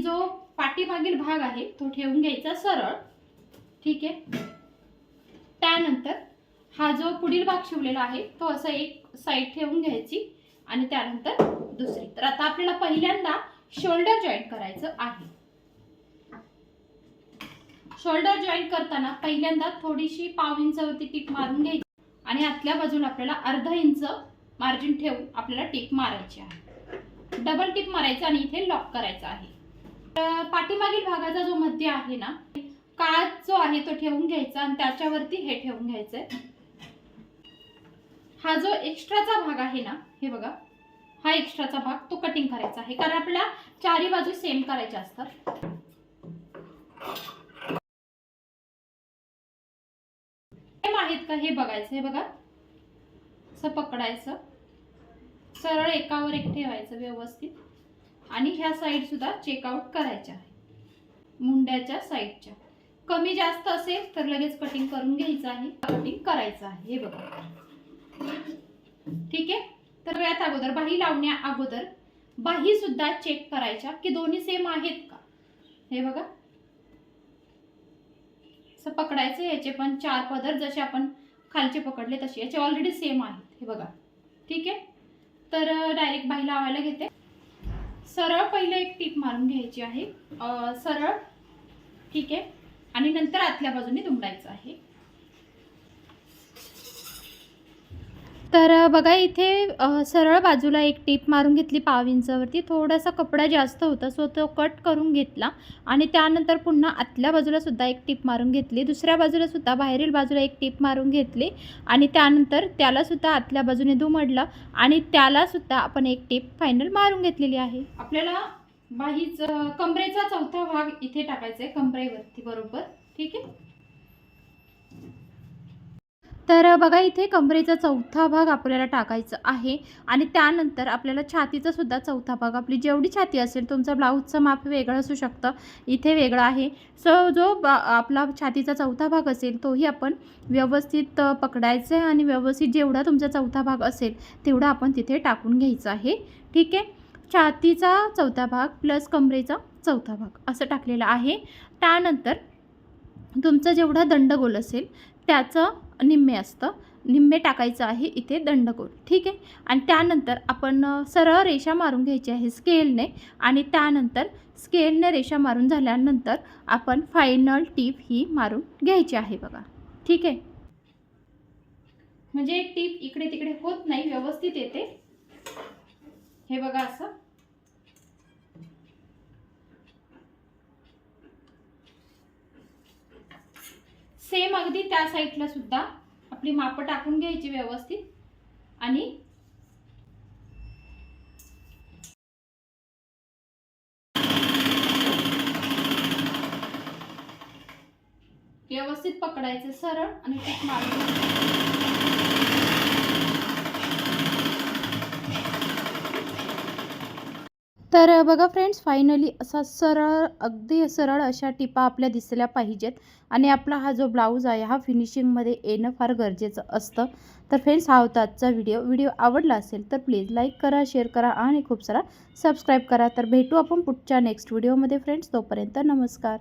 जो पाठीमागील भाग आहे तो ठेवून घ्यायचा सरळ. ठीक आहे? त्यानंतर हा जो पुढील भाग शिवलेला आहे तो असा एक साईड ठेवून घ्यायची आणि त्यानंतर दुसरी. तर आता आपल्याला पहिल्यांदा शोल्डर जॉईंट करायचं आहे. शोल्डर जॉईंट करताना पहिल्यांदा थोडीशी पाव इंचावरती टीप मारून घ्यायची आणि आतल्या बाजूला आपल्याला अर्धा इंच मार्जिन ठेवून आपल्याला टीप मारायची आहे. डबल टिप मारायचं आणि इथे लॉक करायचा आहे. तर पाठीमागील भागाचा जो मध्य आहे ना काच जो आहे तो ठेवून घ्यायचा आणि त्याच्यावरती हे ठेवून घ्यायचंय. हा जो एक्स्ट्राचा भाग आहे ना हे बघा हा एक्स्ट्राचा भाग तो कटिंग करायचा आहे. कारण आपल्याला चारी बाजू सेम करायच्या असतात. सेम आहेत का हे बघायचं हे बघा. असं पकडायचं. सरळ एकावर एक ठेवायचं व्यवस्थित. आणि ह्या साईडसुद्धा चेकआउट करायच्या आहे मुंड्याच्या साईडच्या कमी जास्त असेल तर लगेच कटिंग करून घ्यायचं आहे. कटिंग करायचं आहे. हे बघा. ठीक आहे? तर यात अगोदर. बाही लावण्या अगोदर बाही सुद्धा चेक करायच्या की दोन्ही सेम आहेत का? हे बघा. असं पकडायचं याचे पण चार पदर जसे आपण खालचे पकडले तसे. याचे ऑलरेडी सेम आहेत. हे बघा. ठीक आहे? तर डायरेक्ट बाही लावायला घेते. सरळ पहिले एक टीप मारून घ्यायची आहे. सरळ ठीक आहे. आणि नंतर आतल्या बाजूने दुमडायचं आहे. तर बघा इथे सरळ बाजूला एक टीप मारून घेतली पाव इंचावरती. थोडासा कपडा जास्त होता सो तो कट करून घेतला. आणि त्यानंतर पुन्हा आतल्या बाजूलासुद्धा एक टीप मारून घेतली. दुसऱ्या बाजूला सुद्धा बाहेरील बाजूला एक टीप मारून घेतली. आणि त्यानंतर त्यालासुद्धा आतल्या बाजूने दुमडलं. आणि त्यालासुद्धा आपण एक टीप फायनल मारून घेतलेली आहे. आपल्याला बाहीच कमरेचा चौथा भाग इथे टाकायचा आहे कमरेवरती बरोबर. ठीक आहे? तर बघा इथे कमरेचा चौथा भाग आपल्याला टाकायचा आहे आणि त्यानंतर आपल्याला छातीचा सुद्धा चौथा भाग आपली जेवढी छाती असेल तुमचं ब्लाऊजचं माप वेगळं असू शकतं इथे वेगळं आहे. सो जो बा आपला छातीचा चौथा भाग असेल तोही आपण व्यवस्थित पकडायचा आहे आणि व्यवस्थित जेवढा तुमचा चौथा भाग असेल तेवढा आपण तिथे टाकून घ्यायचा आहे. ठीक आहे? छातीचा चौथा भाग प्लस कमरेचा चौथा भाग असं टाकलेलं आहे. त्यानंतर तुमचा जेवढा दंडगोल असेल त्याचं निम्मे असतं. निम्मे टाकायचं आहे इथे दंडगोल. ठीक आहे? आणि त्यानंतर आपण सरळ रेषा मारून घ्यायची आहे स्केलने आणि त्यानंतर स्केलने रेषा मारून झाल्यानंतर आपण फायनल टीप ही मारून घ्यायची आहे बघा. ठीक आहे? म्हणजे टीप इकडे तिकडे होत नाही व्यवस्थित येते. हे बघा असं. सेम अगदी त्या साईडला सुद्धा आपली मापं टाकून घ्यायची व्यवस्थित. आणि व्यवस्थित पकडायचं सरळ आणि टीक मारून तर बघा फ्रेंड्स फायनली असा सरळ अगदी सरळ अशा टिपा आपल्या दिसल्या पाहिजेत. आणि आपला हा जो ब्लाऊज आहे हा फिनिशिंगमध्ये येणं फार गरजेचं असतं. तर फ्रेंड्स हा होता आजचा व्हिडिओ. व्हिडिओ आवडला असेल तर प्लीज लाईक करा शेअर करा आणि खूप सारा सबस्क्राईब करा. तर भेटू आपण पुढच्या नेक्स्ट व्हिडिओमध्ये फ्रेंड्स. तोपर्यंत नमस्कार.